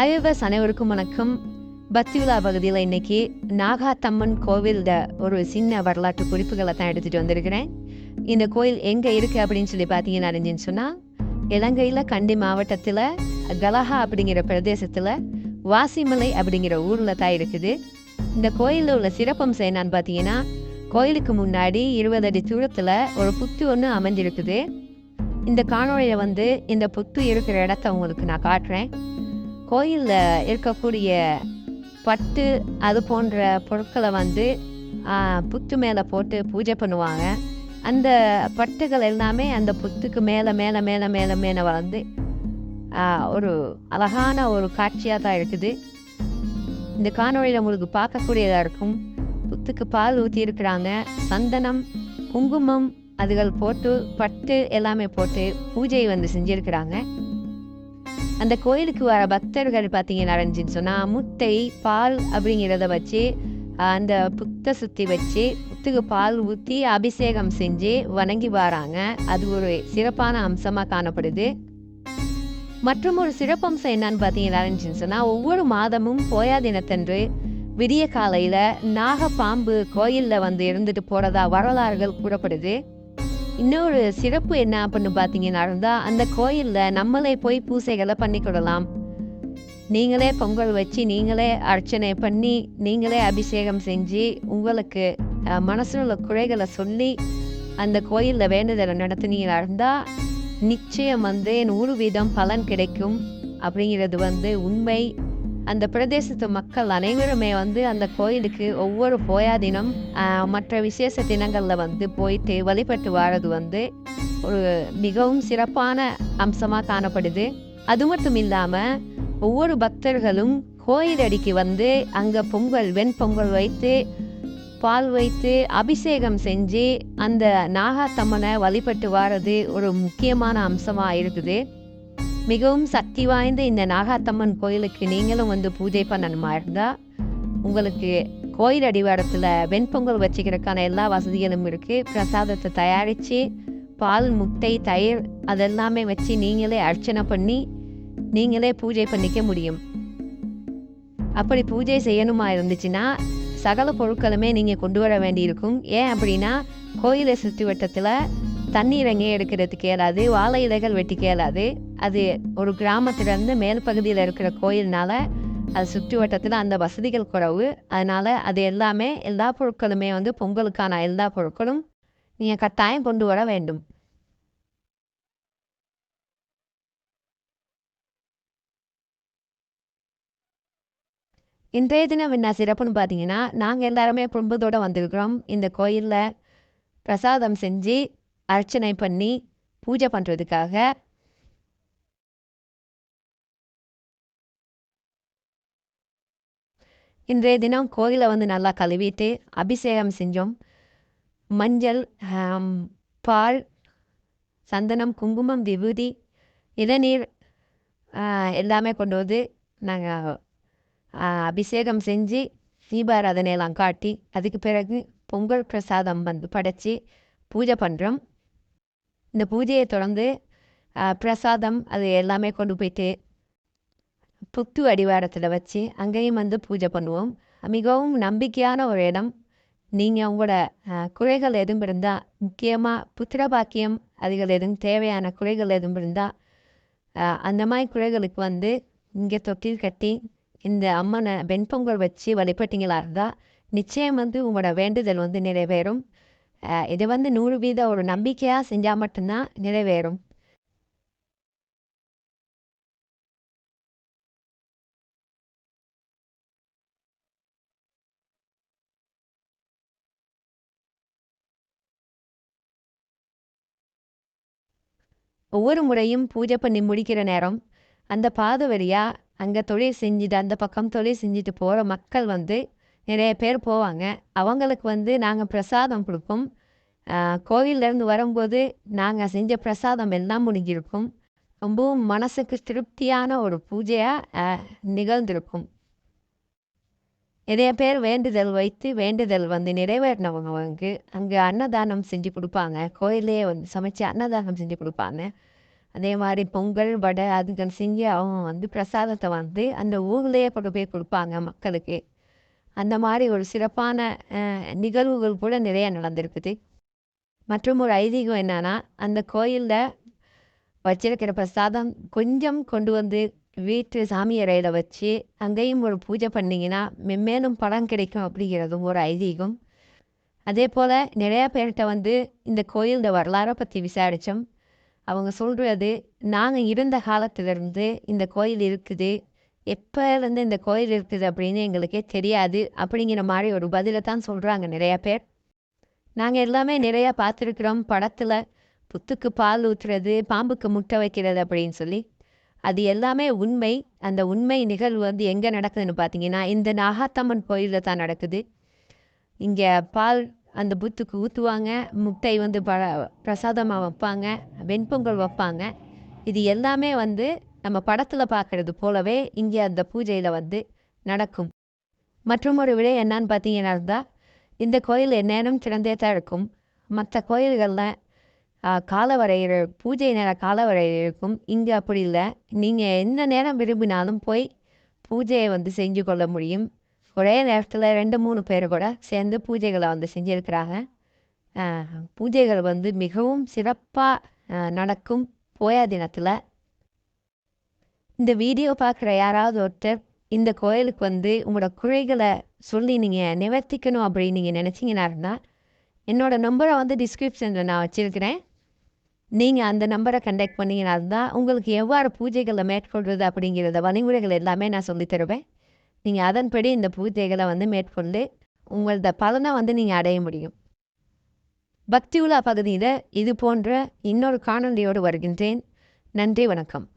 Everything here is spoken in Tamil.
ஐஎஃப்எஸ் அனைவருக்கும் வணக்கம். பக்திவிழா பகுதியில் இன்னைக்கு நாகாத்தம்மன் கோவிலில் ஒரு சின்ன வரலாற்று குறிப்புகளை தான் எடுத்துகிட்டு வந்திருக்கிறேன். இந்த கோயில் எங்கே இருக்குது அப்படின்னு சொல்லி பார்த்தீங்கன்னா அறிஞ்சின்னு சொன்னால் இலங்கையில் கண்டி மாவட்டத்தில் கலஹா அப்படிங்கிற பிரதேசத்தில் வாசிமலை அப்படிங்கிற ஊரில் தான் இருக்குது. இந்த கோயிலில் உள்ள சிறப்பம்சம் என்னன்னு பார்த்தீங்கன்னா கோயிலுக்கு முன்னாடி இருபது அடி தூரத்தில் ஒரு புத்து ஒன்று அமைஞ்சிருக்குது. இந்த காணொலியில் வந்து இந்த புத்து இருக்கிற இடத்த உங்களுக்கு நான் காட்டுறேன். கோயிலில் இருக்கக்கூடிய பட்டு அது போன்ற பொருட்களை வந்து புத்து மேலே போட்டு பூஜை பண்ணுவாங்க. அந்த பட்டுகள் எல்லாமே அந்த புத்துக்கு மேலே மேலே மேலே மேலே மேலே வளர்ந்து ஒரு அழகான ஒரு காட்சியாக தான் இருக்குது. இந்த காணொளியில் உங்களுக்கு பார்க்கக்கூடியதாக இருக்கும். புத்துக்கு பால் ஊற்றி இருக்கிறாங்க. சந்தனம் குங்குமம் அதுகள் போட்டு பட்டு எல்லாமே போட்டு பூஜை வந்து செஞ்சுருக்கிறாங்க. அந்த கோயிலுக்கு வர பக்தர்கள் பார்த்தீங்கன்னா இருந்துச்சுன்னு சொன்னால் முட்டை பால் அப்படிங்கிறத வச்சு அந்த புத்தை சுற்றி வச்சு புத்துக்கு பால் ஊற்றி அபிஷேகம் செஞ்சு வணங்கி வராங்க. அது ஒரு சிறப்பான அம்சமாக காணப்படுது. மற்றும் ஒரு சிறப்பம்சம் என்னன்னு பார்த்தீங்கன்னா இருந்துச்சுன்னு சொன்னால் ஒவ்வொரு மாதமும் போயா தினத்தன்று விடிய காலையில் நாகப்பாம்பு கோயிலில் வந்து இருந்துட்டு போகிறதா வரலாறுகள் கூறப்படுது. இன்னொரு சிறப்பு என்ன அப்படின்னு பார்த்தீங்கன்னா அந்த கோயிலில் நம்மளே போய் பூசைகளை பண்ணிக்கொள்ளலாம் நீங்களே பொங்கல் வச்சு நீங்களே அர்ச்சனை பண்ணி நீங்களே அபிஷேகம் செஞ்சு உங்களுக்கு மனசில் மனசுல உள்ள குறைகளை சொல்லி அந்த கோயிலில் வேண்டுதலை நடத்துனீங்களா இருந்தால் நிச்சயம் வந்து நூறு வீதம் பலன் கிடைக்கும் அப்படிங்கிறது வந்து உண்மை. அந்த பிரதேசத்து மக்கள் அனைவருமே வந்து அந்த கோயிலுக்கு ஒவ்வொரு போயா தினம் மற்ற விசேஷ தினங்களில் வந்து போயிட்டு வழிபட்டு வாழறது வந்து ஒரு மிகவும் சிறப்பான அம்சமாக காணப்படுது. அது மட்டும் இல்லாமல் ஒவ்வொரு பக்தர்களும் கோயிலடிக்கு வந்து அங்கே பொங்கல் வெண்பொங்கல் வைத்து பால் வைத்து அபிஷேகம் செஞ்சு அந்த நாகாத்தம்மனை வழிபட்டு வாரது ஒரு முக்கியமான அம்சமாக இருக்குது மிகவும் சக்தி வாய்ந்த இந்த நாகாத்தம்மன் கோயிலுக்கு நீங்களும் வந்து பூஜை பண்ணணுமா இருந்தால் உங்களுக்கு கோயில் அடிவாரத்தில் வெண்பொங்கல் வச்சுக்கிறதுக்கான எல்லா வசதிகளும் இருக்குது பிரசாதத்தை தயாரித்து பால் முட்டை தயிர் அதெல்லாமே வச்சு நீங்களே அர்ச்சனை பண்ணி நீங்களே பூஜை பண்ணிக்க முடியும். அப்படி பூஜை செய்யணுமா இருந்துச்சுன்னா சகல பொருட்களுமே நீங்கள் கொண்டு வர வேண்டியிருக்கும். ஏன் அப்படின்னா கோயிலை சுற்றி வட்டத்தில் தண்ணீர் எங்கேயும் எடுக்கிறதுக்கு இயலாது வாழை இலைகள் வெட்டிக்க இயலாது. அது ஒரு கிராமத்திலேருந்து மேல் பகுதியில் இருக்கிற கோயில்னால அது சுற்றி வட்டத்தில் அந்த வசதிகள் குறைவு. அதனால் அது எல்லாமே எல்லா பொருட்களுமே வந்து பொங்கலுக்கான எல்லா பொருட்களும் நீங்கள் கட்டாயம் கொண்டு வர வேண்டும். இன்றைய தினம் என்ன சிறப்புன்னு பார்த்தீங்கன்னா நாங்கள் எல்லாருமே குடும்பத்தோடு வந்திருக்கிறோம். இந்த கோயிலில் பிரசாதம் செஞ்சு அர்ச்சனை பண்ணி பூஜை பண்ணுறதுக்காக இன்றைய தினம் கோயிலை வந்து நல்லா கழுவிட்டு அபிஷேகம் செஞ்சோம். மஞ்சள் பால் சந்தனம் குங்குமம் விபூதி இளநீர் எல்லாமே கொண்டு வந்து நாங்கள் அபிஷேகம் செஞ்சு தீபாராதனையெல்லாம் காட்டி அதுக்கு பிறகு பொங்கல் பிரசாதம் வந்து படைச்சி பூஜை பண்ணுறோம் இந்த பூஜையை தொடர்ந்து பிரசாதம் அது எல்லாமே கொண்டு போயிட்டு புத்து அடிவாரத்தில் வச்சு அங்கேயும் வந்து பூஜை பண்ணுவோம். மிகவும் நம்பிக்கையான ஒரு இடம். நீங்கள் உங்களோட குறைகள் எதுவும் இருந்தால் முக்கியமாக புத்திர பாக்கியம் அதுகள் எதுவும் தேவையான குறைகள் எதுவும் இருந்தால் அந்த மாதிரி குறைகளுக்கு வந்து இங்கே தொட்டில் கட்டி இந்த அம்மனை வெண்பொங்கல் வச்சு வழிபட்டீங்களா இருந்தால் நிச்சயம் வந்து உங்களோட வேண்டுதல் வந்து நிறைவேறும். இதை இது வந்து நூறு வீத ஒரு நம்பிக்கையாக செஞ்சால் மட்டும்தான் நிறைவேறும். ஒவ்வொரு முறையும் பூஜை பண்ணி முடிக்கிற நேரம் அந்த பாதை வழியாக அங்கே தொழில் செஞ்சுட்டு அந்த பக்கம் தொழில் செஞ்சுட்டு போகிற மக்கள் வந்து நிறைய பேர் போவாங்க. அவங்களுக்கு வந்து நாங்கள் பிரசாதம் கொடுப்போம். கோவிலேருந்து வரும்போது நாங்கள் செஞ்ச பிரசாதம் எல்லாம் முடிஞ்சிருக்கும் ரொம்பவும் மனசுக்கு திருப்தியான ஒரு பூஜையாக நிகழ்ந்திருக்கும். நிறைய பேர் வேண்டுதல் வைத்து வேண்டுதல் வந்து நிறைவேறினவங்க அங்கே அன்னதானம் செஞ்சு கொடுப்பாங்க. கோயிலே வந்து சமைச்சு அன்னதானம் செஞ்சு கொடுப்பாங்க. அதே மாதிரி பொங்கல் வடை அதுகள் செஞ்சு அவங்க வந்து பிரசாதத்தை வந்து அந்த ஊர்லேயே கொண்டு போய் கொடுப்பாங்க மக்களுக்கு. அந்த மாதிரி ஒரு சிறப்பான நிகழ்வுகள் கூட நிறைய நடந்திருக்குது. மற்றும் ஒரு ஐதீகம் என்னன்னா அந்த கோயிலில் வச்சிருக்கிற பிரசாதம் கொஞ்சம் கொண்டு வந்து வீட்டு சாமி அறையில் வச்சு அங்கேயும் ஒரு பூஜை பண்ணிங்கன்னா மென்மேலும் படம் கிடைக்கும் அப்படிங்கிறதும் ஒரு ஐதீகம். அதே போல் நிறையா பேர்கிட்ட வந்து இந்த கோயிலோட வரலாறை பற்றி விசாரித்தோம் அவங்க சொல்கிறது நாங்கள் இருந்த காலத்திலிருந்து இந்த கோயில் இருக்குது. எப்போலேருந்து இந்த கோயில் இருக்குது அப்படின்னு எங்களுக்கே தெரியாது அப்படிங்கிற மாதிரி ஒரு பதிலை தான் சொல்கிறாங்க நிறையா பேர். நாங்கள் எல்லாமே நிறையா பார்த்துருக்குறோம் படத்தில். புத்துக்கு பால் ஊற்றுறது பாம்புக்கு முட்டை வைக்கிறது அப்படின்னு சொல்லி. அது எல்லாமே உண்மை. அந்த உண்மை நிகழ்வு வந்து எங்கே நடக்குதுன்னு பார்த்தீங்கன்னா இந்த நாகாத்தம்மன் கோயிலில் தான் நடக்குது. இங்கே பால் அந்த புத்துக்கு ஊற்றுவாங்க முட்டை வந்து ப பிரசாதமாக வைப்பாங்க வெண்பொங்கல் வைப்பாங்க. இது எல்லாமே வந்து நம்ம படத்தில் பார்க்குறது போலவே இங்கே அந்த பூஜையில் வந்து நடக்கும். மற்றும் ஒரு விடை என்னன்னு பார்த்தீங்கன்னா இருந்தால் இந்த கோயில் எந்நேரம் திறந்தே தான் இருக்கும். மற்ற கோயில்களில் காலவரையறை பூஜை நேர காலவரையறை இருக்கும். இங்கே அப்படி இல்லை. நீங்கள் என்ன நேரம் விரும்பினாலும் போய் பூஜையை வந்து செஞ்சு கொள்ள முடியும். ஒரே நேரத்தில் ரெண்டு மூணு பேர் கூட சேர்ந்து பூஜைகளை வந்து செஞ்சுருக்கிறாங்க. பூஜைகள் வந்து மிகவும் சிறப்பாக நடக்கும். போயா தினத்தில். இந்த வீடியோ பார்க்குற யாராவது ஒருத்தர் இந்த கோயிலுக்கு வந்து உங்களோட குறைகளை சொல்லி நீங்கள் நிவர்த்திக்கணும் அப்படின்னு நீங்கள் நினச்சிங்கன்னா இருந்தால் என்னோடய நம்பரை வந்து டிஸ்கிரிப்ஷனில் நான் வச்சுருக்கிறேன். நீங்கள் அந்த நம்பரை கண்டக்ட் பண்ணீங்கன்னா தான் உங்களுக்கு எவ்வாறு பூஜைகளை மேற்கொள்வது அப்படிங்கிறத வழிமுறைகள் எல்லாமே நான் சொல்லித் தருவேன். நீங்கள் அதன்படி இந்த பூஜைகளை வந்து மேற்கொண்டு உங்களோட பலனை வந்து நீங்கள் அடைய முடியும். பக்தி உலா பகுதியில் இது போன்ற இன்னொரு காணொலியோடு வருகின்றேன். நன்றி வணக்கம்.